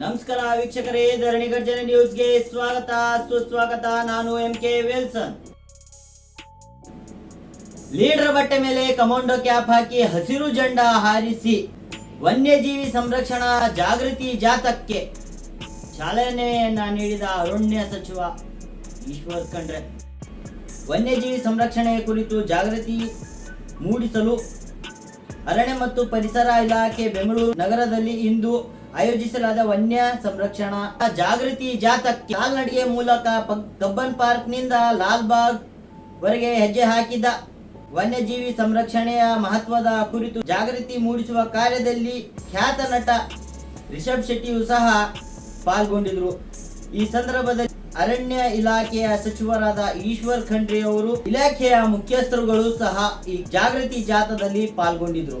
ನಮಸ್ಕಾರ ವೀಕ್ಷಕರೇ, ಧರಣಿ ಗರ್ಜನೆ ನ್ಯೂಸ್ಗೆ ಸ್ವಾಗತ. ಸುಸ್ವಾಗತ, ನಾನು ಎಂ ಕೆ ವಿಲ್ಸನ್. ಲೀಡರ್ ಬಟ್ಟೆ ಮೇಲೆ ಕಮಾಂಡೋ ಕ್ಯಾಪ್ ಹಾಕಿ ಹಸಿರು ಜಂಡ ಹಾರಿಸಿ ವನ್ಯಜೀವಿ ಸಂರಕ್ಷಣಾ ಜಾಗೃತಿ ಜಾಥಾಕ್ಕೆ ಚಾಲನೆಯನ್ನ ನೀಡಿದ ಅರಣ್ಯ ಸಚಿವ ಈಶ್ವರ್ ಖಂಡ್ರೆ. ವನ್ಯಜೀವಿ ಸಂರಕ್ಷಣೆ ಕುರಿತು ಜಾಗೃತಿ ಮೂಡಿಸಲು ಅರಣ್ಯ ಮತ್ತು ಪರಿಸರ ಇಲಾಖೆ ಬೆಂಗಳೂರು ನಗರದಲ್ಲಿ ಇಂದು ಆಯೋಜಿಸಲಾದ ವನ್ಯ ಸಂರಕ್ಷಣಾ ಜಾಗೃತಿ ಜಾಥಾಕ್ಕೆ ಕಾಲ್ನಡಿಗೆ ಮೂಲಕ ಕಬ್ಬನ್ ಕಬ್ಬನ್ ಪಾರ್ಕ್ನಿಂದ ಲಾಲ್ಬಾಗ್ ವರೆಗೆ ಹೆಜ್ಜೆ ಹಾಕಿದ ವನ್ಯಜೀವಿ ಸಂರಕ್ಷಣೆಯ ಮಹತ್ವದ ಕುರಿತು ಜಾಗೃತಿ ಮೂಡಿಸುವ ಕಾರ್ಯದಲ್ಲಿ ಖ್ಯಾತ ನಟ ರಿಷಬ್ ಶೆಟ್ಟಿಯು ಸಹ ಪಾಲ್ಗೊಂಡಿದ್ರು ಈ ಸಂದರ್ಭದಲ್ಲಿ ಅರಣ್ಯ ಇಲಾಖೆಯ ಸಚಿವರಾದ ಈಶ್ವರ್ ಖಂಡ್ರಿ ಅವರು ಇಲಾಖೆಯ ಮುಖ್ಯಸ್ಥರುಗಳು ಸಹ ಈ ಜಾಗೃತಿ ಜಾಥಾದಲ್ಲಿ ಪಾಲ್ಗೊಂಡಿದ್ರು